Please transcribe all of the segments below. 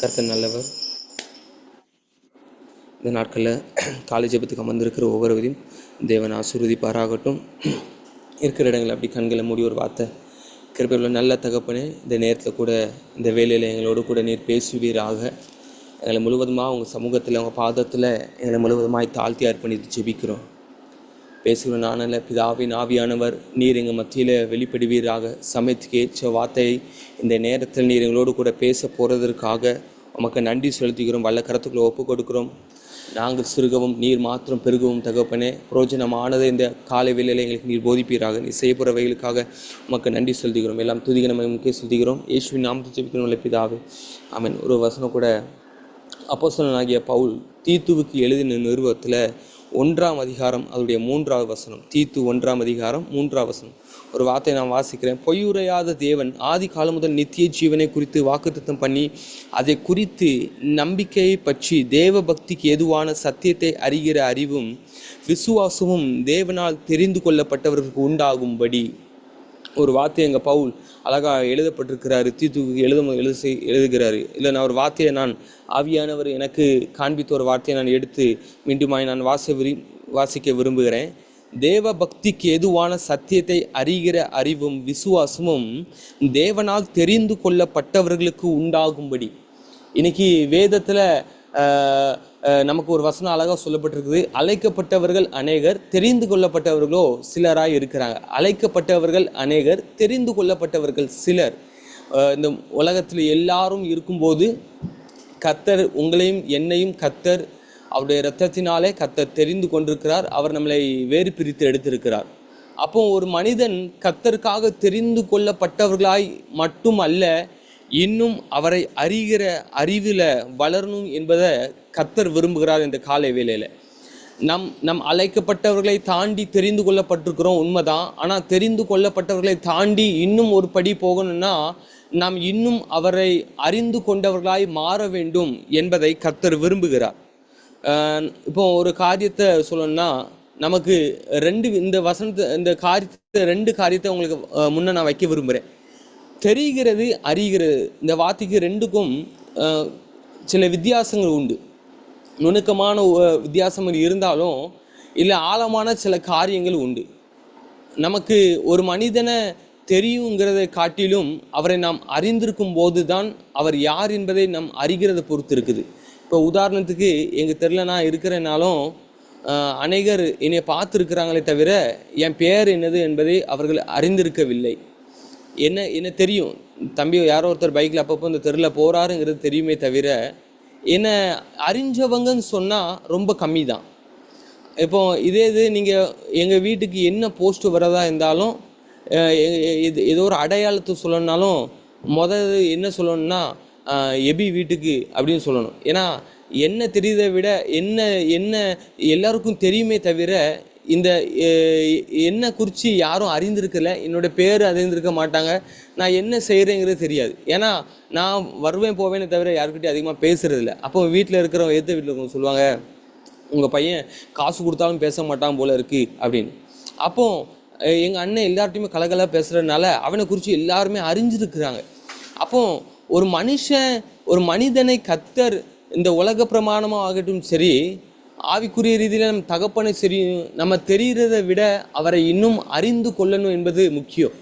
கருத்து நல்லவர். இந்த நாட்களில் காலை ஜெபத்துக்கு அமர்ந்திருக்கிற ஒவ்வொருவரையும் தேவன் ஆசீர்வதிப்பாராகட்டும். இருக்கிற இடங்களில் அப்படி கண்களை மூடி ஒரு வார்த்தை. கிருப்பையில் நல்ல தகப்பனே இந்த நேரத்தில் கூட இந்த வேலையில் எங்களோடு கூட நீர் பேசுவீராக. எங்களை முழுவதுமாக உங்கள் சமூகத்தில் உங்கள் பாதத்தில் எங்களை முழுவதுமாய் தாழ்த்தி அர்ப்பணித்து ஜெபிக்கிறோம். பேசுகிற நானல்ல பிதாவின் ஆவியானவர். நீர் எங்கள் மத்தியில் வெளிப்படுவீராக. சமயத்துக்கு ஏற்ற வார்த்தையை இந்த நேரத்தில் நீர் எங்களோடு கூட பேச போகிறதற்காக உமக்கு நன்றி செலுத்துகிறோம். வல்ல கரத்துக்குள்ள ஒப்பு கொடுக்குறோம். நாங்கள் சிறுகவும் நீர் மாத்திரம் பெருகவும் தகப்பனே. புரோஜனமானதை இந்த காலை வேலையில் எங்களுக்கு நீர் போதிப்பீராக. நீ செய்யப்படுறவைகளுக்காக உமக்கு நன்றி செலுத்துகிறோம். எல்லாம் துதிக நம்ம முக்கிய செலுத்துகிறோம். இயேசுவின் நாமத்தை ஜெபிக்கிறோம் நல்ல பிதாவே. ஆமீன். ஒரு வசனம் கூட அப்போஸ்தலனாகிய பவுல் தீத்துவுக்கு எழுதின நிறுவத்தில் ஒன்றாம் அதிகாரம் அதனுடைய மூன்றாவது வசனம். தீத்து ஒன்றாம் அதிகாரம் மூன்றாவது வசனம். ஒரு வார்த்தை நான் வாசிக்கிறேன். பொய்யுரையாத தேவன் ஆதி காலம் முதல் நித்திய ஜீவனை குறித்து வாக்குத்தத்தம் பண்ணி அதை குறித்து நம்பிக்கையை பற்றி தேவ பக்திக்கு எதுவான சத்தியத்தை அறிகிற அறிவும் விசுவாசமும் தேவனால் தெரிந்து கொள்ளப்பட்டவர்களுக்கு உண்டாகும்படி ஒரு வார்த்தை எங்கள் பவுல் அழகாக எழுதப்பட்டிருக்கிறாரு. தீத்துக்கு எழுத எழுத செய்- எழுதுகிறாரு. இல்லை நான் ஒரு வார்த்தையை நான் ஆவியானவர் எனக்கு காண்பித்த ஒரு வார்த்தையை நான் எடுத்து மீண்டுமாய் நான் வாச விரி வாசிக்க விரும்புகிறேன். தேவ பக்திக்கு எதுவான சத்தியத்தை அறிகிற அறிவும் விசுவாசமும் தேவனால் தெரிந்து கொள்ளப்பட்டவர்களுக்கு உண்டாகும்படி. இன்னைக்கு வேதத்தில் நமக்கு ஒரு வசனம் அழகாக சொல்லப்பட்டிருக்குது. அழைக்கப்பட்டவர்கள் அநேகர் தெரிந்து கொள்ளப்பட்டவர்களோ சிலராக இருக்கிறாங்க. அழைக்கப்பட்டவர்கள் அநேகர் தெரிந்து கொள்ளப்பட்டவர்கள் சிலர். இந்த உலகத்தில் எல்லாரும் இருக்கும்போது கத்தர் உங்களையும் என்னையும் கத்தர் அவருடைய இரத்தத்தினாலே கத்தர் தெரிந்து கொண்டிருக்கிறார். அவர் நம்மளை வேறு பிரித்து எடுத்திருக்கிறார். அப்போ ஒரு மனிதன் கத்தருக்காக தெரிந்து கொள்ளப்பட்டவர்களாய் மட்டும் அல்ல இன்னும் அவரை அறிகிற அறிவில் வளரணும் என்பதை கத்தர் விரும்புகிறார் இந்த காலை வேலையில் நம் நம் அழைக்கப்பட்டவர்களை தாண்டி தெரிந்து கொள்ளப்பட்டிருக்கிறோம் உண்மைதான். ஆனால் தெரிந்து கொள்ளப்பட்டவர்களை தாண்டி இன்னும் ஒரு படி போகணும்னா நாம் இன்னும் அவரை அறிந்து கொண்டவர்களாய் மாற வேண்டும் என்பதை கத்தர் விரும்புகிறார். இப்போ ஒரு காரியத்தை சொல்லணும்னா நமக்கு ரெண்டு இந்த வசனத்தை இந்த காரியத்தை ரெண்டு காரியத்தை உங்களுக்கு முன்னே முன்ன நான் வைக்க விரும்புகிறேன் தெரிகிறது அறிகிறது. இந்த வார்த்தைக்கு ரெண்டுக்கும் சில வித்தியாசங்கள் உண்டு. நுணுக்கமான வித்தியாசம் வித்தியாசங்கள் இருந்தாலும் இல்லை ஆழமான சில காரியங்கள் உண்டு. நமக்கு ஒரு மனிதனை தெரியுங்கிறதை காட்டிலும் அவரை நாம் அறிந்திருக்கும் போது தான் அவர் யார் என்பதை நாம் அறிகிறத பொறுத்து இருக்குது இப்போ உதாரணத்துக்கு எங்கள் தெருல நான் இருக்கிறனாலும் அநேகர் என்னை பார்த்துருக்கிறாங்களே தவிர என் பெயர் என்னது என்பதை அவர்கள் அறிந்திருக்கவில்லை. என்ன என்ன தெரியும்? தம்பி யாரோ ஒருத்தர் பைக்கில் அப்பப்போ இந்த தெருவில் போகிறாருங்கிறது தெரியுமே தவிர என்னை அறிஞ்சவங்கன்னு சொன்னால் ரொம்ப கம்மி தான் இப்போ இதே இது நீங்கள் எங்கள் வீட்டுக்கு என்ன போஸ்ட் வரதா இருந்தாலும் எ- இது ஏதோ ஒரு அடையாளத்தை சொல்லணுனாலும் முதல் என்ன சொல்லணும்னா எபி வீட்டுக்கு அப்படின்னு சொல்லணும். ஏன்னா என்ன தெரியுதை விட என்ன என்ன எல்லாருக்கும் தெரியுமே தவிர இந்த என்ன குறித்து யாரும் அறிந்திருக்கல என்னோட பேர் அறிந்திருக்க மாட்டாங்க. நான் என்ன செய்கிறேங்கிறது தெரியாது. ஏன்னா நான் வருவேன் போவேனே தவிர யாருக்கிட்டையும் அதிகமாக பேசுகிறதில்ல அப்போ வீட்டில் இருக்கிறவங்க எதிர்த்த வீட்டில் இருக்கிறவங்க சொல்லுவாங்க உங்கள் பையன் காசு கொடுத்தாலும் பேச மாட்டான் போல இருக்குது அப்படின்னு. அப்போ எங்கள் அண்ணன் எல்லார்ட்டையுமே கலகலாக பேசுகிறதுனால அவனை குறித்து எல்லாருமே அறிஞ்சிருக்கிறாங்க. அப்போ ஒரு மனுஷன் ஒரு மனிதனை கத்தர் இந்த உலக பிரமாணமாக ஆகட்டும் சரி ஆவிக்குரிய ரீதியில் நம் தகப்பனை சரி நம்ம தெரிகிறதை விட அவரை இன்னும் அறிந்து கொள்ளணும் என்பது முக்கியம்.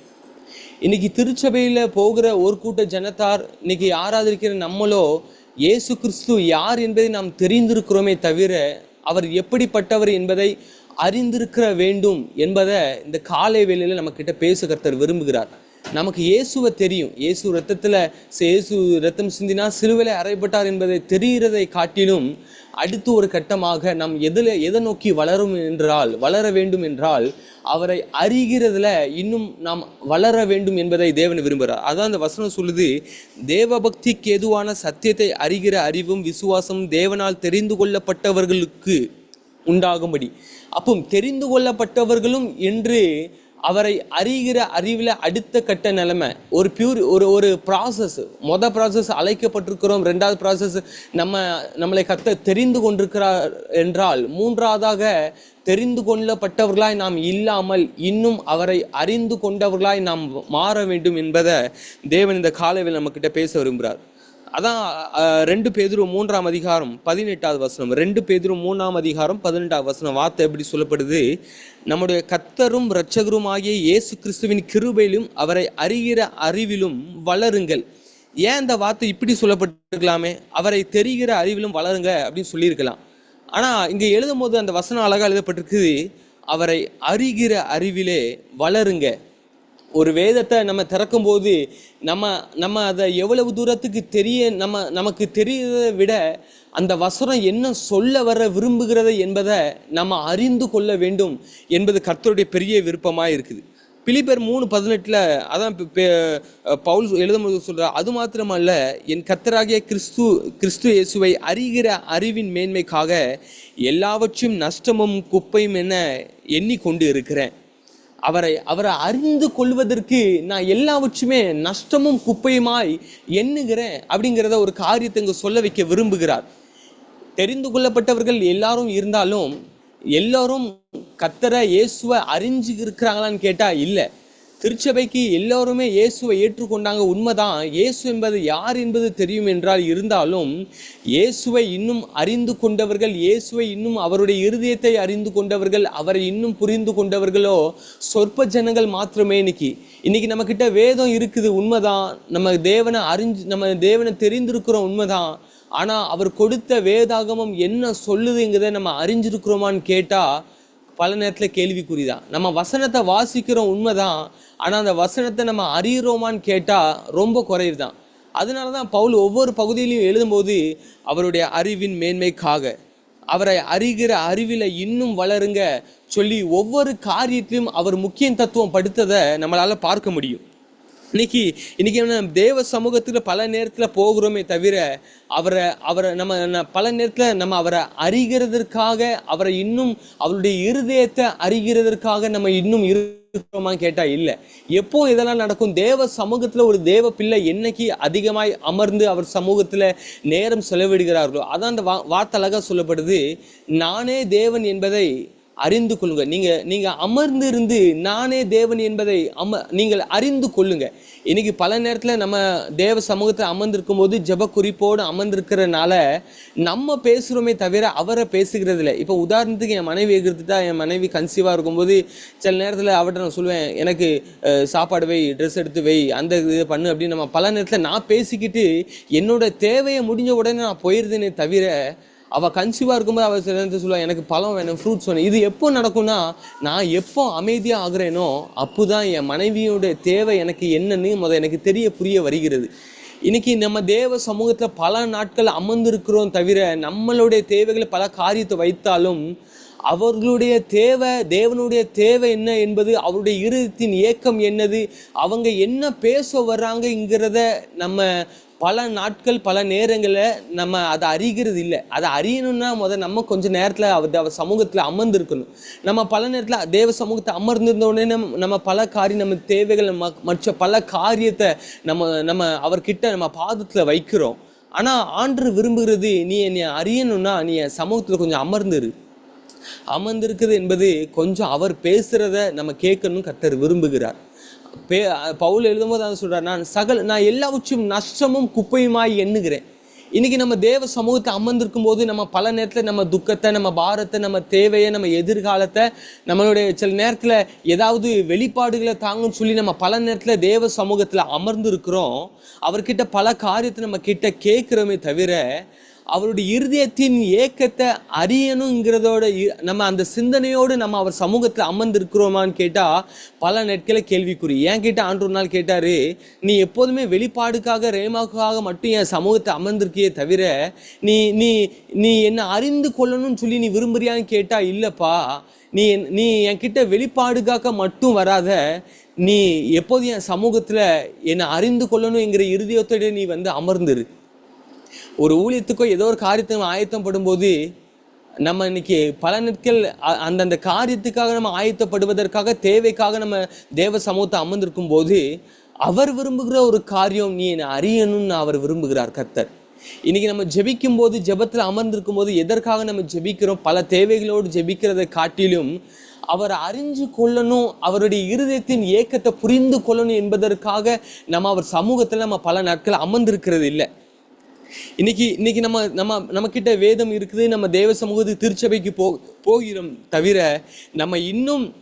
இன்னைக்கு திருச்சபையில் போகிற ஒரு கூட்ட ஜனத்தார் இன்னைக்கு ஆராதிக்கிற நம்மளோ இயேசு கிறிஸ்து யார் என்பதை நாம் தெரிந்திருக்கிறோமே தவிர அவர் எப்படிப்பட்டவர் என்பதை அறிந்திருக்கிற வேண்டும் என்பதை இந்த காலை வேளையில் நம்ம கிட்ட பேச கர்த்தர் விரும்புகிறார். நமக்கு இயேசுவை தெரியும். இயேசு ரத்தத்தில் இயேசு ரத்தம் சிந்தினா சிலுவிலை அறைப்பட்டார் என்பதை தெரிகிறதை காட்டிலும் அடுத்து ஒரு கட்டமாக நம் எதில் எதை நோக்கி வளரும் என்றால் வளர வேண்டும் என்றால் அவரை அறிகிறதுல இன்னும் நாம் வளர வேண்டும் என்பதை தேவன் விரும்புகிறார். அதான் அந்த வசனம் சொல்லுது தேவபக்திக்கு எதுவான சத்தியத்தை அறிகிற அறிவும் விசுவாசம் தேவனால் தெரிந்து கொள்ளப்பட்டவர்களுக்கு உண்டாகும்படி. அப்போ தெரிந்து கொள்ளப்பட்டவர்களும் என்று அவரை அறிகிற அறிவில் அடுத்த கட்ட நிலைமை. ஒரு பியூர் ஒரு ஒரு ப்ராசஸ் மொத ப்ராசஸ் அழைக்கப்பட்டிருக்கிறோம் ரெண்டாவது ப்ராசஸ் நம்ம நம்மளை கத்த தெரிந்து கொண்டிருக்கிறார் என்றால் மூன்றாவதாக தெரிந்து கொள்ளப்பட்டவர்களாய் நாம் இல்லாமல் இன்னும் அவரை அறிந்து கொண்டவர்களாய் நாம் மாற வேண்டும் என்பதை தேவன் இந்த காலவில் நம்மக்கிட்ட பேச விரும்புகிறார். அதான் ரெண்டு பேதுரு மூன்றாம் அதிகாரம் பதினெட்டாவது வசனம். ரெண்டு பேதுரு மூணாம் அதிகாரம் பதினெட்டாவது வசனம். வார்த்தை எப்படி சொல்லப்படுது? நம்முடைய கத்தரும் இரட்சகருமாகிய இயேசு கிறிஸ்துவின் கிருபையிலும் அவரை அறிகிற அறிவிலும் வளருங்கள். ஏன் இந்த வார்த்தை இப்படி சொல்லப்பட்டிருக்கலாமே? அவரை தெரிகிற அறிவிலும் வளருங்க அப்படின்னு சொல்லியிருக்கலாம். ஆனால் இங்கே எழுதும் போது அந்த வசனம் அழகாக எழுதப்பட்டிருக்குது அவரை அறிகிற அறிவிலே வளருங்க. ஒரு வேதத்தை நம்ம திறக்கும் போது நம்ம நம்ம அதை எவ்வளவு தூரத்துக்கு தெரிய நம்ம நமக்கு தெரியறதை விட அந்த வசனம் என்ன சொல்ல வர விரும்புகிறது என்பதை நம்ம அறிந்து கொள்ள வேண்டும் என்பது கர்த்தருடைய பெரிய விருப்பமாக இருக்குது. பிலிப்பர் மூணு பதினெட்டில் அதான் பவுல் எழுதும்போது சொல்கிறார் அது மாத்திரமல்ல என் கர்த்தராகிய கிறிஸ்து கிறிஸ்து இயேசுவை அறிகிற அறிவின் மேன்மைக்காக எல்லாவற்றையும் நஷ்டமும் குப்பையும் என எண்ணிக்கொண்டு இருக்கிறேன். அவரை அவரை அறிந்து கொள்வதற்கு நான் எல்லாவற்றுமே நஷ்டமும் குப்பையுமாய் எண்ணுகிறேன் அப்படிங்கிறத ஒரு காரியத்தை இங்கே சொல்ல வைக்க விரும்புகிறார். தெரிந்து கொள்ளப்பட்டவர்கள் எல்லாரும் இருந்தாலும் எல்லாரும் கத்தரை இயேசுவை அறிஞ்சு இருக்கிறாங்களான்னு கேட்டா இல்ல. திருச்சபைக்கு எல்லோருமே இயேசுவை ஏற்றுக்கொண்டாங்க. உண்மைதான். இயேசு என்பது யார் என்பது தெரியும் என்றால் இருந்தாலும் இயேசுவை இன்னும் அறிந்து கொண்டவர்கள் இயேசுவை இன்னும் அவருடைய இருதயத்தை அறிந்து கொண்டவர்கள் அவரை இன்னும் புரிந்து கொண்டவர்களோ சொற்ப ஜனங்கள் மாத்திரமே இன்னைக்கு. இன்னைக்கு நம்ம கிட்ட வேதம் இருக்குது உண்மைதான். நம்ம தேவனை அறிஞ்சு நம்ம தேவனை தெரிந்திருக்கிறோம் உண்மைதான். ஆனால் அவர் கொடுத்த வேதாகமம் என்ன சொல்லுதுங்கிறத நம்ம அறிஞ்சிருக்கிறோமான்னு கேட்டால் பல நேரத்தில் கேள்விக்குறி தான் நம்ம வசனத்தை வாசிக்கிறோம் உண்மைதான். ஆனால் அந்த வசனத்தை நம்ம அறியிறோமான்னு கேட்டால் ரொம்ப குறையுதான் அதனால தான் பவுல் ஒவ்வொரு பகுதியிலையும் எழுதும்போது அவருடைய அறிவின் மேன்மைக்காக அவரை அறிகிற அறிவில் இன்னும் வளருங்க சொல்லி ஒவ்வொரு காரியத்திலும் அவர் முக்கிய தத்துவம் படுத்ததை நம்மளால் பார்க்க முடியும். இன்னைக்கு இன்னைக்கு நம்ம தேவ சமூகத்தில் பல நேரத்தில் போகிறோமே தவிர அவரை அவரை நம்ம பல நேரத்தில் நம்ம அவரை அறிகிறதற்காக அவரை இன்னும் அவருடைய இருதயத்தை அறிகிறதற்காக நம்ம இன்னும் இருக்கிறோமா கேட்டா இல்ல. எப்போ இதெல்லாம் நடக்கும்? தேவ சமூகத்துல ஒரு தேவ பிள்ளை என்னைக்கு அதிகமாய் அமர்ந்து அவர் சமூகத்துல நேரம் செலவிடுகிறார்களோ அதான் அந்த வா வார்த்தை அழகா சொல்லப்படுது நானே தேவன் என்பதை அறிந்து கொள்ளுங்க. நீங்க நீங்க அமர்ந்திருந்து நானே தேவன் என்பதை அம நீங்கள் அறிந்து கொள்ளுங்க. இன்னைக்கு பல நேரத்துல நம்ம தேவ சமூகத்தில் அமர்ந்திருக்கும் போது ஜெப குறிப்போடு அமர்ந்திருக்கிறனால நம்ம பேசுறோமே தவிர அவரை பேசுகிறது இல்லை இப்போ உதாரணத்துக்கு என் மனைவி எதிர்த்துட்டா என் மனைவி கன்சீவா இருக்கும்போது சில நேரத்துல அவட்ட நான் சொல்லுவேன் எனக்கு சாப்பாடு வை ட்ரெஸ் எடுத்து வை அந்த இது பண்ணு அப்படின்னு நம்ம பல நேரத்தில் நான் பேசிக்கிட்டு என்னோட தேவையை முடிஞ்ச உடனே நான் போயிருந்தேனே தவிர அவள் கன்சீவாக இருக்கும்போது அவள் சில சொல்லுவாள் எனக்கு பழம் வேணும் ஃப்ரூட்ஸ் வேணும். இது எப்போ நடக்கும்னா நான் எப்போ அமைதியாக ஆகுறேனோ அப்போதான் என் மனைவியோட தேவை எனக்கு என்னன்னு முத எனக்கு தெரிய புரிய வருகிறது. இன்னைக்கு நம்ம தேவ சமூகத்தில் பல நாட்கள் அமர்ந்திருக்கிறோம் தவிர நம்மளுடைய தேவைகளை பல காரியத்தை வைத்தாலும் அவர்களுடைய தேவை தேவனுடைய தேவை என்ன என்பது அவருடைய இருதயத்தின் ஏக்கம் என்னது அவங்க என்ன பேச வர்றாங்கங்கிறத நம்ம பல நாட்கள் பல நேரங்களில் நம்ம அதை அறிகிறது இல்லை. அதை அறியணும்னா முத நம்ம கொஞ்சம் நேரத்தில் அவர் அவர் சமூகத்தில் அமர்ந்திருக்கணும். நம்ம பல நேரத்தில் தேவ சமூகத்தை அமர்ந்திருந்தோடனே நம்ம நம்ம பல காரியம் நம்ம தேவைகள் ம மற்ற பல காரியத்தை நம்ம நம்ம அவர்கிட்ட நம்ம பாதத்தில் வைக்கிறோம். ஆனால் ஆண்டு விரும்புகிறது நீ என்னை அறியணும்னா நீ என் சமூகத்தில் கொஞ்சம் அமர்ந்துரு. அமர்ந்திருக்குது என்பது கொஞ்சம் அவர் பேசுகிறத நம்ம கேட்கணும் கர்த்தர் விரும்புகிறார். பே பவுல் எழுதும்போது அதை சொல்கிறார் நான் சகல் நான் எல்லாவற்றையும் நஷ்டமும் குப்பையுமாய் எண்ணுகிறேன். இன்னைக்கு நம்ம தேவ சமூகத்தை அமர்ந்திருக்கும் போது நம்ம பல நேரத்தில் நம்ம துக்கத்தை நம்ம பாரத்தை நம்ம தேவையை நம்ம எதிர்காலத்தை நம்மளுடைய சில நேரத்தில் ஏதாவது வெளிப்பாடுகளை தாங்கன்னு சொல்லி நம்ம பல நேரத்தில் தேவ சமூகத்தில் அமர்ந்திருக்கிறோம். அவர்கிட்ட பல காரியத்தை நம்ம கிட்ட கேட்குறோமே தவிர அவருடைய இருதயத்தின் ஏக்கத்தை அறியணுங்கிறதோட இ- நம்ம அந்த சிந்தனையோடு நம்ம அவர் சமூகத்தில் அமர்ந்திருக்கிறோமான்னு கேட்டால் பல நாட்களை கேள்விக்குறி. ஏன் கேட்டால் ஆண்டு ஒரு நாள் கேட்டார் நீ எப்போதுமே வெளிப்பாடுக்காக ரேமாவுக்காக மட்டும் என் சமூகத்தை அமர்ந்திருக்கியே தவிர நீ நீ நீ என்னை அறிந்து கொள்ளணும்னு சொல்லி நீ விரும்புறியான்னு கேட்டால் இல்லைப்பா. நீ நீ என்கிட்ட வெளிப்பாடுக்காக மட்டும் வராத. நீ எப்போதும் என் சமூகத்தில் என்னை அறிந்து கொள்ளணுங்கிற இருதயத்தோட நீ வந்து அமர்ந்துரு. ஒரு ஊழியத்துக்கோ ஏதோ ஒரு காரியத்தை ஆயத்தம் ஆயத்தப்படும் போது நம்ம இன்னைக்கு பல நாட்கள் அந்தந்த காரியத்துக்காக நம்ம ஆயத்தப்படுவதற்காக தேவைக்காக நம்ம தேவ சமூகத்தை அமர்ந்திருக்கும் போது அவர் விரும்புகிற ஒரு காரியம் நீ என்னை அறியணும்னு அவர் விரும்புகிறார் கர்த்தர். இன்னைக்கு நம்ம ஜெபிக்கும் போது ஜெபத்தில் அமர்ந்திருக்கும் போது எதற்காக நம்ம ஜெபிக்கிறோம்? பல தேவைகளோடு ஜெபிக்கிறதை காட்டிலும் அவர் அறிஞ்சு கொள்ளணும் அவருடைய இருதயத்தின் ஏக்கத்தை புரிந்து கொள்ளணும் என்பதற்காக நம்ம அவர் சமூகத்தில் நம்ம பல நாட்கள் அமர்ந்திருக்கிறது இல்லை இன்னைக்கு இன்னைக்கு நம்ம நம்ம நம்ம கிட்ட வேதம் இருக்குது நம்ம தேவ சமூகத்துக்கு திருச்சபைக்கு போ போகிறோம் தவிர நம்ம இன்னும்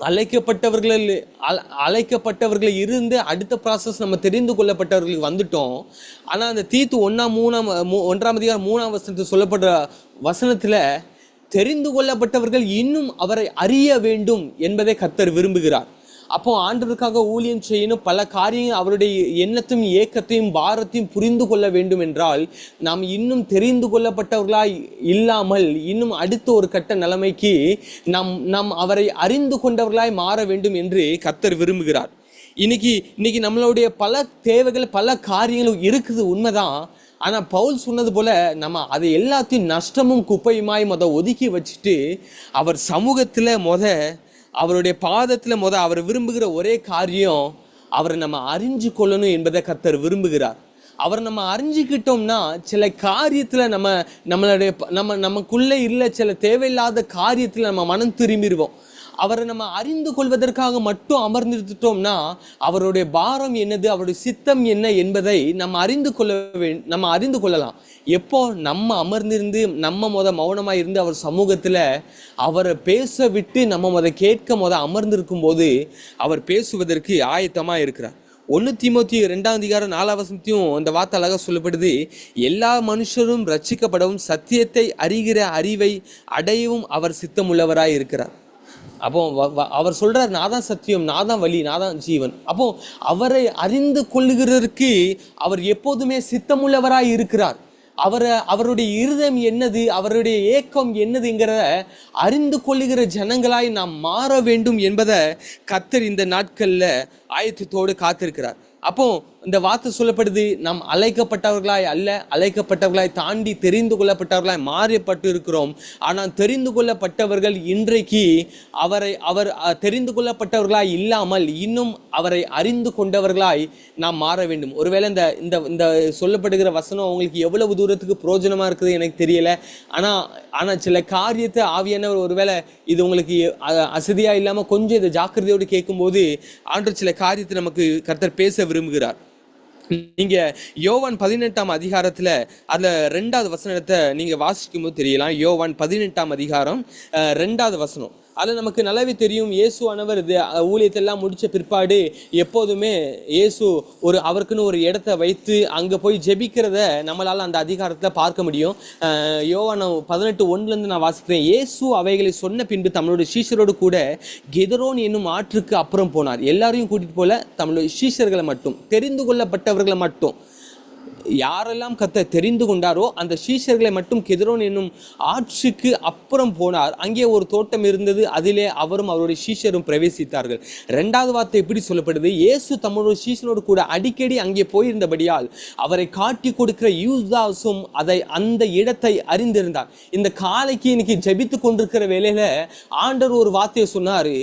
அழைக்கப்பட்டவர்கள் அல- அழைக்கப்பட்டவர்கள் இருந்து அடுத்த ப்ராசஸ் நம்ம தெரிந்து கொள்ளப்பட்டவர்களுக்கு வந்துட்டோம். ஆனால் அந்த தீத்து ஒன்றாம் மூணாம் மூ- ஒன்றாம் அதிகாரம் மூணாம் வசனத்தில் சொல்லப்படுற வசனத்தில் தெரிந்து கொள்ளப்பட்டவர்கள் இன்னும் அவரை அறிய வேண்டும் என்பதை கத்தர் விரும்புகிறார். அப்போ ஆண்டவருக்காக ஊழியம் செய்யணும். பல காரியங்கள் அவருடைய எண்ணத்தையும் ஏக்கத்தையும் பாரத்தையும் புரிந்து கொள்ள வேண்டும் என்றால் நாம் இன்னும் தெரிந்து கொள்ளப்பட்டவர்களாய் இல்லாமல் இன்னும் அடுத்த ஒரு கட்ட நிலைமைக்கு நாம் நாம் அவரை அறிந்து கொண்டவர்களாய் மாற வேண்டும் என்று கத்தர் விரும்புகிறார். இன்னைக்கு இன்னைக்கு நம்மளுடைய பல தேவைகள் பல காரியங்களும் இருக்குது உண்மைதான். ஆனால் பவுல் சொன்னது போல நம்ம அதை எல்லாத்தையும் நஷ்டமும் குப்பையுமாய் முத ஒதுக்கி வச்சுட்டு அவர் சமூகத்தில் மொதல் அவருடைய பாதத்தில் முத அவர் விரும்புகிற ஒரே காரியம் அவரை நம்ம அறிஞ்சு கொள்ளணும் என்பதை கத்தர் விரும்புகிறார். அவர் நம்ம அறிஞ்சிக்கிட்டோம்னா சில காரியத்தில் நம்ம நம்மளுடைய நம்ம நமக்குள்ளே இல்லை சில தேவையில்லாத காரியத்தில் நம்ம மனம் திரும்பிடுவோம் அவரை நம்ம அறிந்து கொள்வதற்காக மட்டும் அமர்ந்திருந்துட்டோம்னா அவருடைய பாரம் என்னது அவருடைய சித்தம் என்ன என்பதை நம்ம அறிந்து கொள்ள நம்ம அறிந்து கொள்ளலாம். எப்போ நம்ம அமர்ந்திருந்து நம்ம முத மௌனமாக இருந்து அவர் சமூகத்தில் அவரை பேச விட்டு நம்ம முத கேட்க முத அமர்ந்திருக்கும் போது அவர் பேசுவதற்கு ஆயத்தமாக இருக்கிறார். ஒன்று தீமோத்தி ரெண்டாம் அதிகாரம் நாலாவசத்தையும் அந்த வார்த்தை அழகாக சொல்லப்படுது எல்லா மனுஷரும் ரட்சிக்கப்படவும் சத்தியத்தை அறிகிற அறிவை அடையவும் அவர் சித்தமுள்ளவராய் இருக்கிறார். அப்போ வ- வ- அவர் சொல்றார் நான் தான் சத்தியம் நான் தான் வழி நான் தான் ஜீவன். அப்போ அவரை அறிந்து கொள்ளுகிறதற்கு அவர் எப்போதுமே சித்தமுள்ளவராய் இருக்கிறார். அவரை அவருடைய இருதயம் என்னது அவருடைய ஏக்கம் என்னதுங்கிறத அறிந்து கொள்ளுகிற ஜனங்களாய் நாம் மாற வேண்டும் என்பதை கத்தர் இந்த நாட்களில் ஆயத்தத்தோடு காத்திருக்கிறார். அப்போ இந்த வார்த்தை சொல்லப்படுது நாம் அழைக்கப்பட்டவர்களாய் அல்ல அழைக்கப்பட்டவர்களாய் தாண்டி தெரிந்து கொள்ளப்பட்டவர்களாய் மாறிப்பட்டு இருக்கிறோம். ஆனால் தெரிந்து கொள்ளப்பட்டவர்கள் இன்றைக்கு அவரை அவர் தெரிந்து கொள்ளப்பட்டவர்களாய் இல்லாமல் இன்னும் அவரை அறிந்து கொண்டவர்களாய் நாம் மாற வேண்டும். ஒருவேளை இந்த இந்த இந்த சொல்லப்படுகிற வசனம் உங்களுக்கு எவ்வளவு தூரத்துக்கு பிரயோஜனமாக இருக்குது எனக்கு தெரியல. ஆனால் ஆனால் சில காரியத்தை ஆவியானவர் ஒருவேளை இது உங்களுக்கு அசதியாக இல்லாமல் கொஞ்சம் இதை ஜாக்கிரதையோடு கேட்கும்போது ஆண்டு சில காரியத்தை நமக்கு கர்த்தர் பேச விரும்புகிறார். நீங்க யோவான் பதினெட்டாம் அதிகாரத்துல அதுல ரெண்டாவது வசனத்தை நீங்க வாசிக்கும் போது தெரியலாம். யோவான் பதினெட்டாம் அதிகாரம் அஹ், ரெண்டாவது வசனம். அதுல நமக்கு நல்லாவே தெரியும். இயேசுவானவர் இது ஊழியத்தெல்லாம் முடித்த பிற்பாடு எப்போதுமே இயேசு ஒரு அவருக்குன்னு ஒரு இடத்த வைத்து அங்கே போய் ஜெபிக்கிறத நம்மளால் அந்த அதிகாரத்தில் பார்க்க முடியும். யோவான பதினெட்டு ஒன்றுலேருந்து நான் வாசிக்கிறேன். இயேசு அவைகளை சொன்ன பின்பு தம்முடைய சீஷரோடு கூட கெதரோன் என்னும் ஆற்றுக்கு அப்புறம் போனார். எல்லாரையும் கூட்டிகிட்டு போல தம்முடைய சீஷர்களை மட்டும் தெரிந்து கொள்ளப்பட்டவர்களை மட்டும். யாரெல்லாம் கத்த தெரிந்து கொண்டாரோ அந்த சீஷர்களை மட்டும் கெதிரோன் என்னும் ஆற்றுக்கு அப்புறம் போனார். அங்கே ஒரு தோட்டம் இருந்தது. அதிலே அவரும் அவருடைய சீஷரும் பிரவேசித்தார்கள். ரெண்டாவது வார்த்தை எப்படி சொல்லப்படுது? இயேசு தம்முடைய சீஷனோடு கூட அடிக்கடி அங்கே போயிருந்தபடியால் அவரை காட்டி கொடுக்கிற யூதாசும் அதை அந்த இடத்தை அறிந்திருந்தார். இந்த காலைக்கு இன்னைக்கு ஜெபித்து கொண்டிருக்கிற வேலையில ஆண்டர் ஒரு வார்த்தையை சொன்னாரு.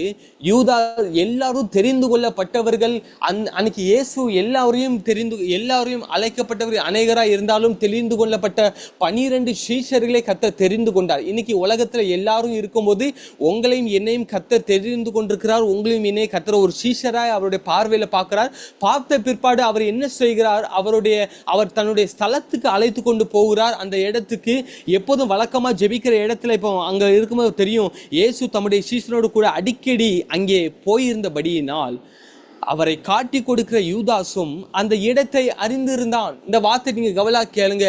யூதா எல்லாரும் தெரிந்து கொள்ளப்பட்டவர்கள் அந் அன்னைக்கு இயேசு எல்லாரையும் தெரிந்து எல்லாரையும் அழைக்க அழைக்கப்பட்டவர்கள் அநேகராக இருந்தாலும் தெளிந்து கொள்ளப்பட்ட பனிரெண்டு சீஷர்களை கத்த தெரிந்து கொண்டார். இன்னைக்கு உலகத்தில் எல்லாரும் இருக்கும்போது உங்களையும் என்னையும் கத்த தெரிந்து கொண்டிருக்கிறார். உங்களையும் என்னையும் கத்தர் ஒரு சீஷராய் அவருடைய பார்வையில் பார்க்கிறார். பார்த்த பிற்பாடு அவர் என்ன செய்கிறார்? அவருடைய அவர் தன்னுடைய ஸ்தலத்துக்கு அழைத்து கொண்டு போகிறார். அந்த இடத்துக்கு எப்போதும் வழக்கமாக ஜெபிக்கிற இடத்துல இப்போ அங்கே இருக்கும்போது தெரியும். இயேசு தம்முடைய சீசனோடு கூட அடிக்கடி அங்கே போயிருந்தபடியினால் அவரை காட்டி கொடுக்கிற யூதாசும் அந்த இடத்தை அறிந்திருந்தான். இந்த வார்த்தை நீங்க கவலா கேளுங்க.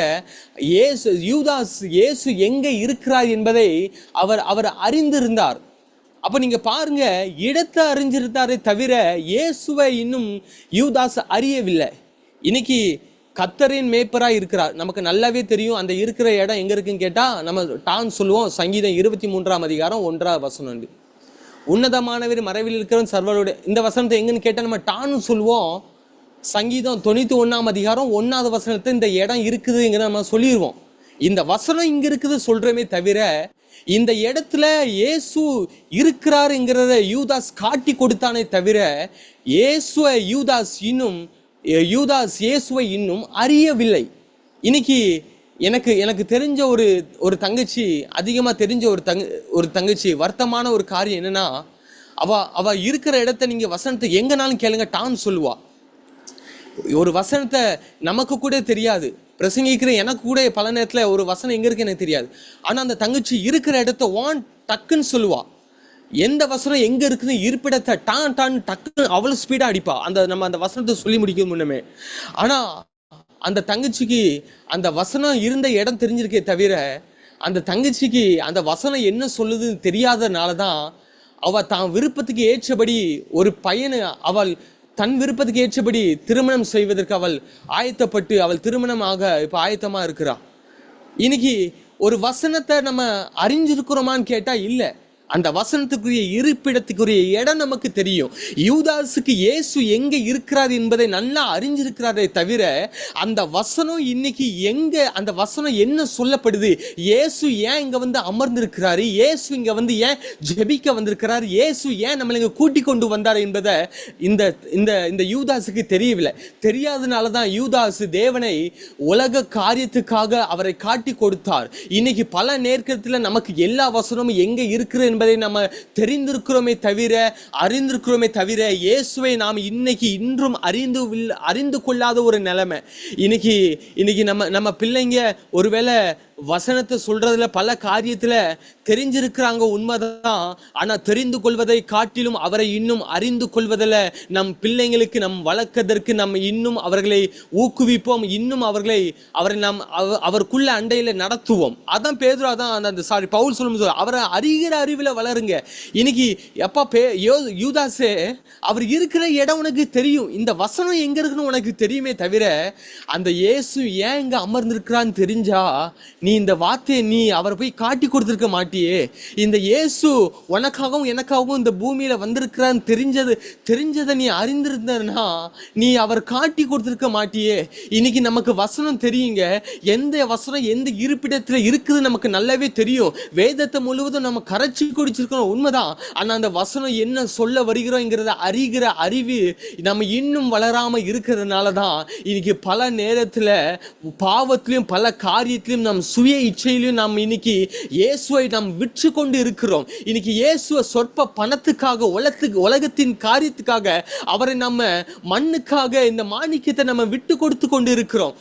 ஏசு யூதாஸ் இயேசு எங்க இருக்கிறார் என்பதை அவர் அவர் அறிந்திருந்தார். அப்ப நீங்க பாருங்க இடத்தை அறிஞ்சிருந்தாரே தவிர இயேசுவை இன்னும் யூதாஸ் அறியவில்லை. இன்னைக்கு கத்தரின் மேப்பராக இருக்கிறார். நமக்கு நல்லாவே தெரியும் அந்த இருக்கிற இடம் எங்க இருக்குன்னு கேட்டா நம்ம டான் சொல்லுவோம் சங்கீதம் இருபத்தி மூன்றாம் அதிகாரம் ஒன்றாவது வசனம் உன்னதமானவர் மறைவில் இருக்கிறவன் சர்வருடைய இந்த வசனத்தை எங்கன்னு கேட்டால் நம்ம டான்னு சொல்லுவோம். சங்கீதம் தொண்ணூற்றி ஒன்றாம் அதிகாரம் ஒன்றாவது வசனத்தை இந்த இடம் இருக்குதுங்கிறத நம்ம சொல்லிடுவோம் இந்த வசனம் இங்கே இருக்குது சொல்கிறமே தவிர இந்த இடத்துல இயேசு இருக்கிறாருங்கிறத யூதாஸ் காட்டி கொடுத்தானே தவிர இயேசுவை யூதாஸ் இன்னும் யூதாஸ் இயேசுவை இன்னும் அறியவில்லை. இன்னைக்கு எனக்கு எனக்கு தெரிஞ்ச ஒரு ஒரு தங்கச்சி அதிகமாக தெரிஞ்ச ஒரு தங்க ஒரு தங்கச்சி வருத்தமான ஒரு காரியம் என்னன்னா அவ அவ இருக்கிற இடத்த நீங்க வசனத்தை எங்கனாலும் கேளுங்க டான் சொல்லுவா. ஒரு வசனத்தை நமக்கு கூட தெரியாது. பிரசங்கிக்கிற எனக்கு கூட பல நேரத்துல ஒரு வசனம் எங்க இருக்கு எனக்கு தெரியாது. ஆனா அந்த தங்கச்சி இருக்கிற இடத்த வான் டக்குன்னு சொல்லுவா. எந்த வசனம் எங்க இருக்குன்னு இருப்பிடத்தை டான் டான் டக்குன்னு அவ்வளவு ஸ்பீடா அடிப்பா. அந்த நம்ம அந்த வசனத்தை சொல்லி முடிக்கும் முன்னமே. ஆனா அந்த தங்கச்சிக்கு அந்த வசனம் இருந்த இடம் தெரிஞ்சிருக்கே தவிர அந்த தங்கச்சிக்கு அந்த வசனம் என்ன சொல்லுதுன்னு தெரியாதனால தான் அவள் தான் விருப்பத்துக்கு ஏற்றபடி ஒரு பையனை அவள் தன் விருப்பத்துக்கு ஏற்றபடி திருமணம் செய்வதற்கு அவள் ஆயத்தப்பட்டு அவள் திருமணமாக இப்போ ஆயத்தமாக இருக்கிறாள் இன்னைக்கு ஒரு வசனத்தை நம்ம அறிஞ்சிருக்கிறோமான்னு கேட்டால் இல்லை. அந்த வசனத்துக்குரிய இருப்பிடத்துக்குரிய இடம் நமக்கு தெரியும். யூதாஸுக்கு இயேசு எங்க இருக்கிறார் என்பதை நல்லா அறிஞ்சிருக்கிறாரே தவிர அந்த வசனம் இன்னைக்கு எங்க அந்த வசனம் என்ன சொல்லப்படுது? இயேசு ஏன் இங்க வந்து அமர்ந்திருக்கிறாரு? இயேசு இங்க வந்து ஏன் ஜெபிக்க வந்திருக்கிறார்? இயேசு ஏன் நம்மளை இங்க கூட்டி கொண்டு வந்தார் என்பதை இந்த இந்த இந்த யூதாஸுக்கு தெரியவில்லை. தெரியாதனால தான் யூதாஸ் தேவனை உலக காரியத்துக்காக அவரை காட்டி கொடுத்தார். இன்னைக்கு பல நேர்க்கத்தில் நமக்கு எல்லா வசனமும் எங்க இருக்கிற என்பதை நம்ம தெரிந்திருக்கிறோமே தவிர அறிந்திருக்கிறோமே தவிர இயேசுவை நாம் இன்னைக்கு இன்றும் அறிந்து அறிந்து கொள்ளாத ஒரு நிலைமை. இன்னைக்கு இன்னைக்கு நம்ம நம்ம பிள்ளைங்க ஒருவேளை வசனத்தை சொல்றதுல பல காரியத்துல தெரிஞ்சிருக்கிறாங்க உண்மைதான். ஆனா தெரிந்து கொள்வதை காட்டிலும் அவரை இன்னும் அறிந்து கொள்வதில் நம் பிள்ளைங்களுக்கு நம் வளர்க்கதற்கு நம்ம இன்னும் அவர்களை ஊக்குவிப்போம். இன்னும் அவர்களை அவரை நாம் அவருக்குள்ள அண்டையில நடத்துவோம். அதான் பேதுரா தான் அந்த- சாரி பவுல் சொல்லும் அவரை அறிகிற அறிவில் வளருங்க. இன்னைக்கு எப்பா பே யோ யூதாசே அவர் இருக்கிற இடம் உனக்கு தெரியும். இந்த வசனம் எங்க இருக்குன்னு உனக்கு தெரியுமே தவிர அந்த இயேசு ஏன் இங்க அமர்ந்திருக்கிறான்னு தெரிஞ்சா நீ நீ இந்த வார்த்தையை நீ அவரை போய் காட்டி கொடுத்துருக்க மாட்டியே. இந்த இயேசு உனக்காகவும் எனக்காகவும் இந்த பூமியில் வந்திருக்கிறான்னு தெரிஞ்சது தெரிஞ்சதை நீ அறிந்திருந்தனா நீ அவர் காட்டி கொடுத்துருக்க மாட்டியே. இன்னைக்கு நமக்கு வசனம் தெரியுங்க. எந்த வசனம் எந்த இருப்பிடத்தில் இருக்குது நமக்கு நல்லாவே தெரியும். வேதத்தை முழுவதும் நம்ம கரைச்சி குடிச்சிருக்கிறோம் உண்மைதான். ஆனால் அந்த வசனம் என்ன சொல்ல வருகிறோங்கிறத அறிகிற அறிவு நம்ம இன்னும் வளராமல் இருக்கிறதுனால தான் இன்னைக்கு பல நேரத்தில் பாவத்திலையும் பல காரியத்திலையும் நம் சுய இச்சையிலையும் நாம் இன்னைக்கு இயேசுவை நாம் விற்று கொண்டு இருக்கிறோம் இன்னைக்கு இயேசுவை சொற்ப பணத்துக்காக உலகத்துக்கு உலகத்தின் காரியத்துக்காக அவரை நம்ம மண்ணுக்காக இந்த மாணிக்கத்தை நம்ம விட்டு கொடுத்து கொண்டு இருக்கிறோம்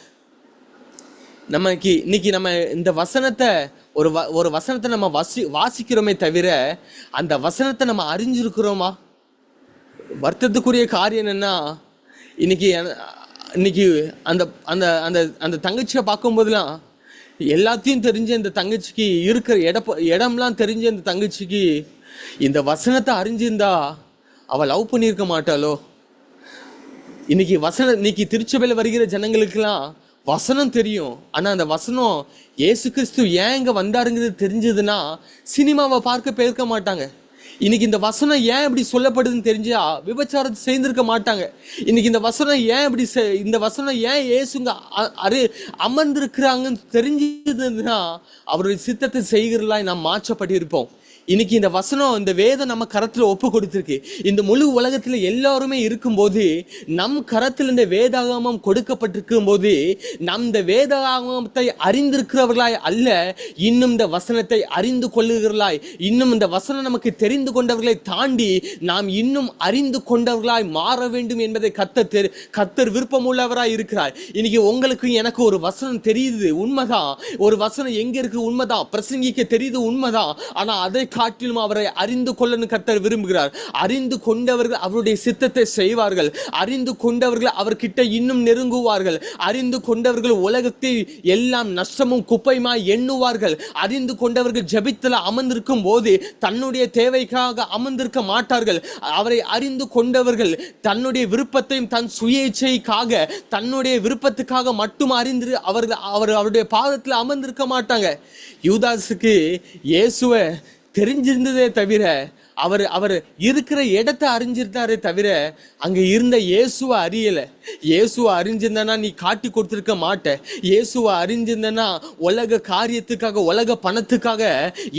நமக்கு இன்னைக்கு நம்ம இந்த வசனத்தை ஒரு வ ஒரு வசனத்தை நம்ம வசி வாசிக்கிறோமே தவிர அந்த வசனத்தை நம்ம அறிஞ்சிருக்கிறோமா? வருத்தத்துக்குரிய காரியம் என்னன்னா இன்னைக்கு இன்னைக்கு அந்த அந்த அந்த அந்த தங்கச்சியை பார்க்கும்போதெல்லாம் எல்லாத்தையும் தெரிஞ்ச இந்த தங்கச்சிக்கு இருக்கிற இட இடம்லாம் தெரிஞ்ச இந்த தங்கச்சிக்கு இந்த வசனத்தை அறிஞ்சிருந்தா அவள் லவ் பண்ணியிருக்க மாட்டாளோ? இன்னைக்கு வசனம் இன்னைக்கு திருச்சபையில் வருகிற ஜனங்களுக்கெல்லாம் வசனம் தெரியும். ஆனால் அந்த வசனம் ஏசு கிறிஸ்து ஏன் இங்கே வந்தாருங்கிறது தெரிஞ்சதுன்னா சினிமாவை பார்க்க போயிருக்க மாட்டாங்க. இன்னைக்கு இந்த வசனம் ஏன் இப்படி சொல்லப்படுதுன்னு தெரிஞ்சா விபச்சாரத்தை செய்திருக்க மாட்டாங்க. இன்னைக்கு இந்த வசனம் ஏன் இப்படி செ- இந்த வசனம் ஏன் ஏசுங்க அ- அரு அமர்ந்திருக்கிறாங்கன்னு தெரிஞ்சதுன்னா அவருடைய சித்தத்தை செய்கிறலாம் நாம் மாற்றப்பட்டிருப்போம். இன்னைக்கு இந்த வசனம் இந்த வேதம் நம்ம கரத்துல ஒப்பு கொடுத்துருக்கு இந்த முழு உலகத்துல எல்லாருமே இருக்கும்போது நம் கரத்தில் இந்த வேதாகமம் கொடுக்கப்பட்டிருக்கும் போது நம் இந்த வேதாகமத்தை அறிந்திருக்கிறவர்களாய் அல்ல இன்னும் இந்த வசனத்தை அறிந்து கொள்ளுகிறவர்களாய் இன்னும் இந்த வசனம் நமக்கு தெரிந்து கொண்டவர்களை தாண்டி நாம் இன்னும் அறிந்து கொண்டவர்களாய் மாற வேண்டும் என்பதை கத்தர் தெரி கத்தர் விருப்பமுள்ளவராய் இருக்கிறார். இன்னைக்கு உங்களுக்கு எனக்கு ஒரு வசனம் தெரியுது உண்மைதான். ஒரு வசனம் எங்க இருக்கு உண்மைதான்? பிரசங்கிக்க தெரியுது உண்மைதான். ஆனா அதை காட்டிலும் அவரை அறிந்து கொள்ளணும் கத்தர் விரும்புகிறார். அறிந்து கொண்டவர்கள் அவருடைய சித்தத்தை செய்வார்கள். அறிந்து கொண்டவர்கள் அவர்கிட்ட இன்னும் நெருங்குவார்கள். அறிந்து கொண்டவர்கள் உலகத்தை எல்லாம் நஷ்டமும் குப்பையுமாய் எண்ணுவார்கள். அறிந்து கொண்டவர்கள் ஜெபித்தல அமர்ந்திருக்கும் போது தன்னுடைய தேவைக்காக அமர்ந்திருக்க மாட்டார்கள். அவரை அறிந்து கொண்டவர்கள் தன்னுடைய விருப்பத்தையும் தன் சுயேச்சைக்காக தன்னுடைய விருப்பத்துக்காக மட்டும் அறிந்து அவர்கள் அவர் அவருடைய பாதத்தில் அமர்ந்திருக்க மாட்டாங்க. யூதாஸுக்கு இயேசுவை தெரிஞ்சிருந்ததே தவிர அவர் அவர் இருக்கிற இடத்தை அறிஞ்சிருந்தாரே தவிர அங்கே இருந்த இயேசுவை அறியல. இயேசுவை அறிஞ்சிருந்தனா நீ காட்டி கொடுத்துருக்க மாட்ட. இயேசுவை அறிஞ்சிருந்தனா உலக காரியத்துக்காக உலக பணத்துக்காக